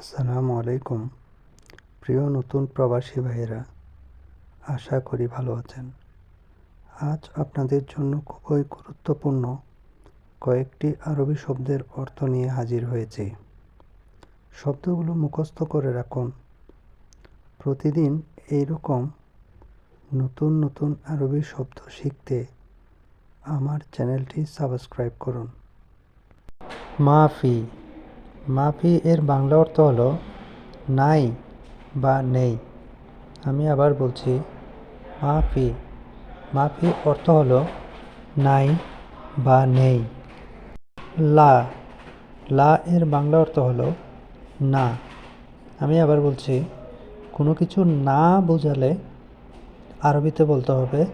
আসসালামু আলাইকুম। প্রিয় নতুন প্রবাসী ভাইয়েরা, আশা করি ভালো আছেন। আজ আপনাদের জন্য খুবই গুরুত্বপূর্ণ কয়েকটি আরবি শব্দের অর্থ নিয়ে হাজির হয়েছি। শব্দগুলো মুখস্থ করে রাখুন। প্রতিদিন এইরকম নতুন নতুন আরবি শব্দ শিখতে আমার চ্যানেলটি সাবস্ক্রাইব করুন। মাফি মাফি এর বাংলা অর্থ হলো নাই বা নেই। আমি আবার বলছি, মাফি। মাফি অর্থ হলো নাই বা নেই। লা। লা এর বাংলা অর্থ হলো না। আমি আবার বলছি, কোনো কিছু না বোঝালে আরবিতে বলতে হবে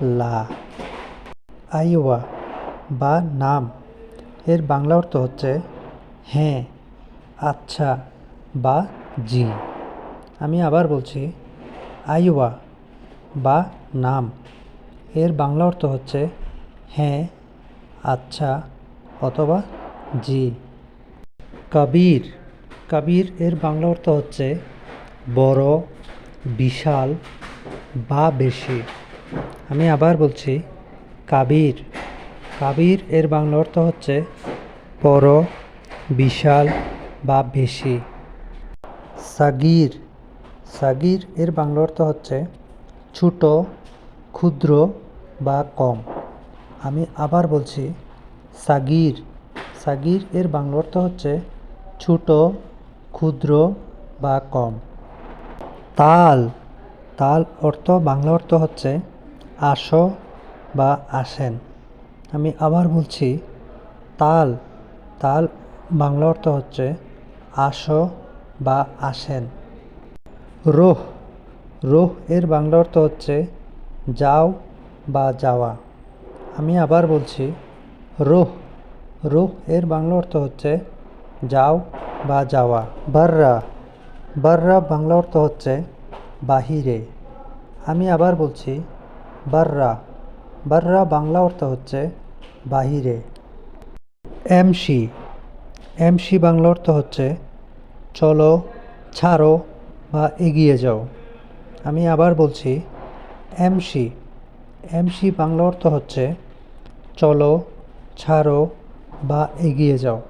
লা। আইওয়া বা নাম। এর বাংলা অর্থ হচ্ছে হ্যাঁ। আচ্ছা বা জি। আমি আবার বলছি, আইওয়া, বা নাম। এর বাংলা অর্থ হচ্ছে হ্যাঁ আচ্ছা অথবা জি। কবির কবির এর বাংলা অর্থ হচ্ছে, বড়, বিশাল, বা বেশি। আমি আবার বলছি, কাবির। কাবির এর বাংলা অর্থ হচ্ছে বড় বিশাল বা বেশি। সাগির। সাগির এর বাংলা অর্থ হচ্ছে ছোট, ক্ষুদ্র বা কম। আমি আবার বলছি সাগির। সাগির এর বাংলা অর্থ হচ্ছে ছোট, ক্ষুদ্র বা কম। তাল। তাল অর্থ, বাংলা অর্থ হচ্ছে আসো বা আসেন। আমি আবার বলছি তাল। তাল বাংলা অর্থ হচ্ছে আসো বা আসেন। রোহ রোহ এর বাংলা অর্থ হচ্ছে যাও বা যাওয়া। আমি আবার বলছি, রোহ রোহ এর বাংলা অর্থ হচ্ছে যাও বা যাওয়া। বাররা বাররা বাংলা অর্থ হচ্ছে বাহিরে। আমি আবার বলছি, বাররা বাররা বাংলা অর্থ হচ্ছে বাহিরে। এমসি এমসি বাংলা অর্থ হচ্ছে, চলো, ছাড়ো বা এগিয়ে যাও। আমি আবার বলছি এমসি এমসি বাংলা অর্থ হচ্ছে, চলো, ছাড়ো বা এগিয়ে যাও।